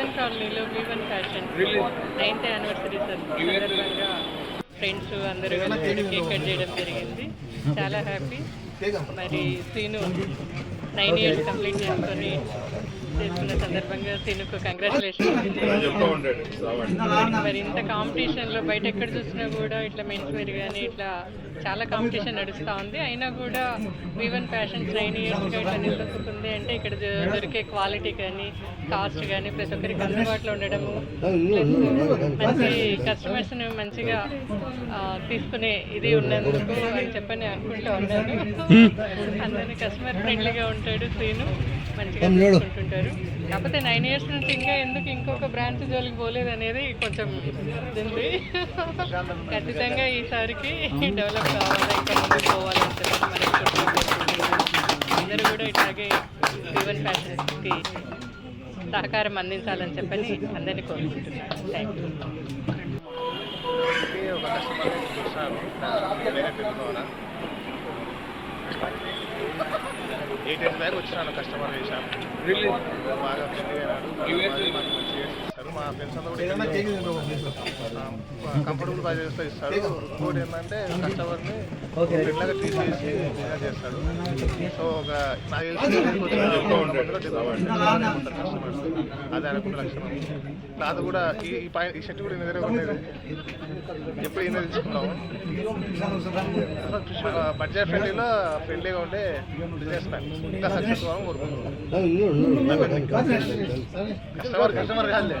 వర్ధన్ కాలనీలో Vivan fashion ninth anniversary సందర్భంగా friends అందరూ కేక్ కట్ చేయడం జరిగింది. చాలా హ్యాపీ మరి సీను నైన్ ఇయర్స్ కంప్లీట్ చేసుకొని చేసుకున్న సందర్భంగా సీనుకు కంగ్రాచులేషన్ మరి ఇంత కాంపిటీషన్లో బయట ఎక్కడ చూసినా కూడా ఇట్లా మెన్స్ వేర్ కానీ ఇట్లా చాలా కాంపిటీషన్ నడుస్తూ ఉంది. అయినా కూడా వివన్ ఫ్యాషన్స్ నైన్ ఇయర్స్గా ఇట్లా నిలదొక్కుంది అంటే ఇక్కడ దొరికే క్వాలిటీ కానీ కాస్ట్ కానీ ప్రతి ఒక్కరికి అందుబాటులో ఉండడము మంచి కస్టమర్స్ని మంచిగా తీసుకునే ఇది ఉన్నందుకు అని చెప్పని అనుకుంటూ ఉన్నాను. అందరినీ కస్టమర్ ఫ్రెండ్లీగా ఉంటాడు సీను మంచిగా చూసుకుంటుంటారు. కాకపోతే నైన్ ఇయర్స్ నుంచి ఇంకా ఎందుకు ఇంకొక బ్రాంచ్ జోలికి పోలేదు అనేది కొంచెం ఉంది. ఖచ్చితంగా ఈసారికి డెవలప్ కావాలి ఇంకా ముందుకు పోవాలని అందరూ కూడా ఇట్లాగే ఈవెన్ ఫ్యాషన్స్కి సహకారం అందించాలని చెప్పని అందరినీ కోరుకుంటున్నాను. థ్యాంక్ యూ ఒక కస్టమర్ వేరే పెట్టుకోవాలా ఎయిట్ ఇయర్స్ బ్యాక్ వచ్చినాను కస్టమర్ చేశాను బాగా ఫ్రెండ్లీ మా అంతా కూడా కంఫర్టబుల్ చేస్తూ ఇస్తారు. ఇంకోటి ఏంటంటే కస్టమర్ని ఫ్రెండ్లాగా ట్రీట్ చేసి చేస్తాడు సో ఒక నాకు కస్టమర్స్ అదే అనుకున్న లక్షణం. క్లాత్ కూడా ఈ ఈ పై ఈ షర్ట్ కూడా దగ్గర ఉండేది. ఎప్పుడు ఈయన తీసుకున్నాము బడ్జెట్ ఫ్రెండ్లీలో ఫ్రెండ్లీగా ఉండే బిజినెస్ మ్యాన్ ఇంకా సక్సెస్ అవ్వాలని కోరుకుంటున్నాం. కస్టమర్ కస్టమర్ కాదులే.